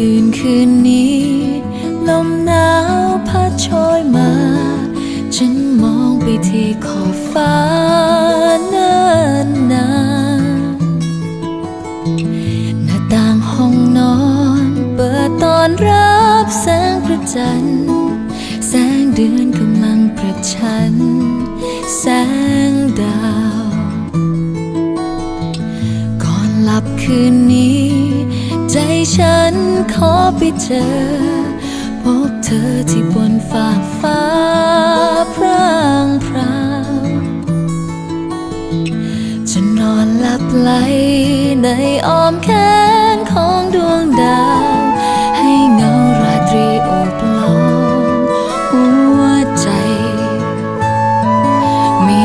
ดื่นคืนนี้ ลมหนาวพัดโชยมา ฉันมองไปที่ขอบฟ้าเนินนานหน้าต่างห้องนอน เปิดตอนรับแสงพระจันทร์ แสงเดือนกำลังประชัน แสงดาว ก่อนหลับคืนนี้ ขอไปเจอ พบเธอที่บนฟ้าฟ้าพรางพราวจะนอนหลับไหลในอ้อมแขนของดวงดาว ให้เงาราตรีโอบล้อมหัวใจ มี